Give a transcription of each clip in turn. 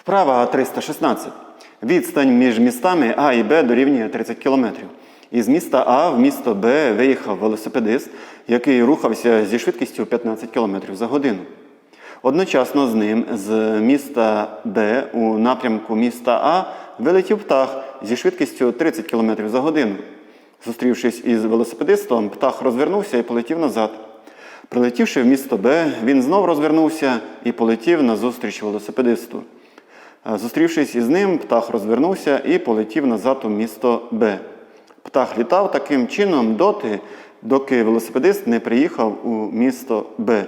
Вправа 316. Відстань між містами А і Б дорівнює 30 км. Із міста А в місто Б виїхав велосипедист, який рухався зі швидкістю 15 км за годину. Одночасно з ним з міста Б у напрямку міста А вилетів птах зі швидкістю 30 км за годину. Зустрівшись із велосипедистом, птах розвернувся і полетів назад. Прилетівши в місто Б, він знов розвернувся і полетів назустріч велосипедисту. А Зустрівшись із ним, птах розвернувся і полетів назад у місто Б. Птах літав таким чином доти, доки велосипедист не приїхав у місто Б.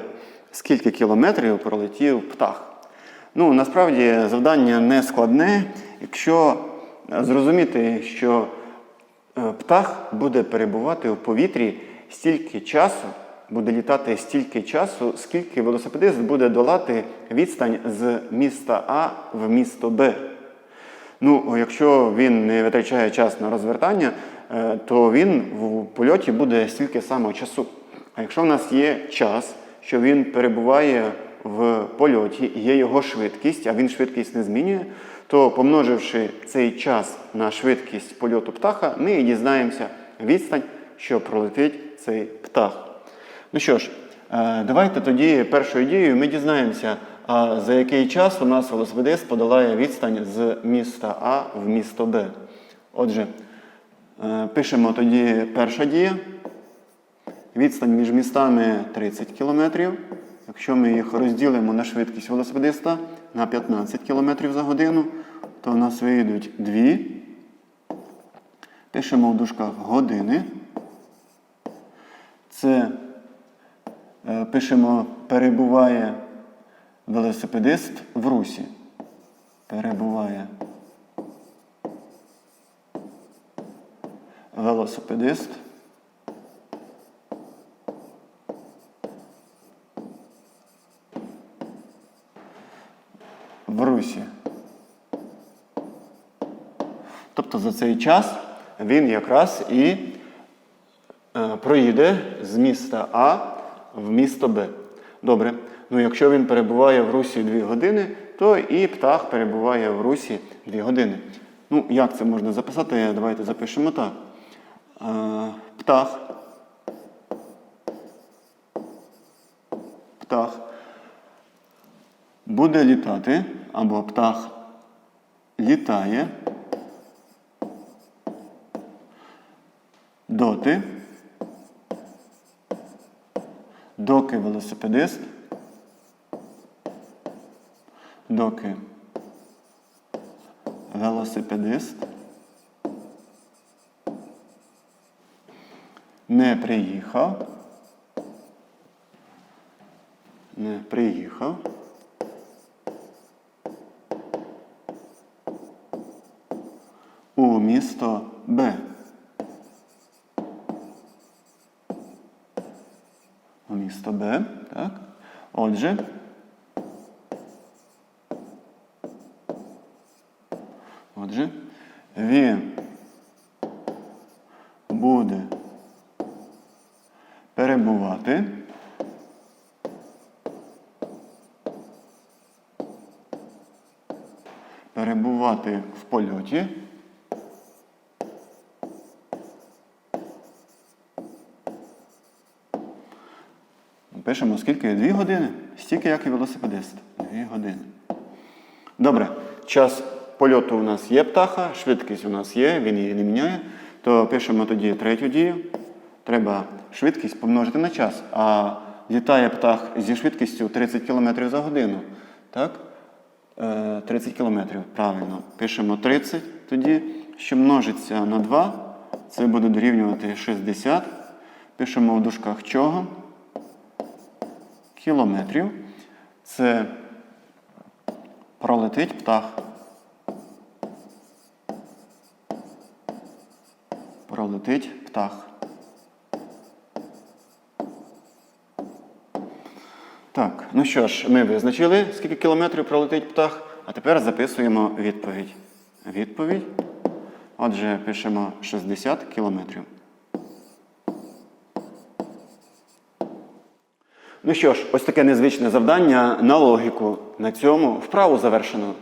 Скільки кілометрів пролетів птах? Ну, насправді завдання не складне, якщо е, зрозуміти, що е, птах буде перебувати у повітрі стільки часу, буде літати стільки часу, скільки велосипедист буде долати відстань з міста А в місто Б. Ну, якщо він не витрачає час на розвертання, е, то він в польоті буде стільки самого часу. А якщо в нас є час, що він перебуває в польоті, є його швидкість, а він швидкість не змінює, то помноживши цей час на швидкість польоту птаха, ми і дізнаємося відстань, що пролетить цей птах. Ну що ж, е, давайте тоді першою дією ми дізнаємося, за який час у нас велосипедист подолає відстань з міста А в місто Б. Отже, е, пишемо тоді перша дія. Відстань між містами 30 км. Якщо ми їх розділимо на швидкість велосипедиста на 15 км за годину, то у нас вийдуть 2. Пишемо в дужках години. Це пишемо перебуває велосипедист в русі. Перебуває велосипедист. В русі. Тобто за цей час він якраз і е, проїде з міста А в місто Б. Добре. Ну, якщо він перебуває в Русі 2 години, то і птах перебуває в Русі 2 години. Ну, як це можна записати? Давайте запишемо так. Е, птах. Птах буде літати, або птах літає. доти, доки велосипедист, доки велосипедист не приїхав, не приїхав. У місто Б. у місто Б. Так? Отже, отже, він буде перебувати перебувати в польоті. Пишемо, скільки? Дві години. Стільки, як і велосипедист. Дві години. Добре. Час польоту у нас є птаха, швидкість у нас є, він її не міняє. То пишемо тоді третю дію. Треба швидкість помножити на час. А літає птах зі швидкістю 30 км за годину. Так? Е, 30 км. Правильно. Пишемо 30 тоді, що множиться на 2. Це буде дорівнювати 60. Пишемо в дужках чого кілометрів. Це пролетить птах. Пролетить птах. Так, ну що ж, ми визначили, скільки кілометрів пролетить птах, а тепер записуємо відповідь. Відповідь. Отже, пишемо 60 кілометрів. Ну що ж, ось таке незвичне завдання на логіку. На цьому вправу завершено.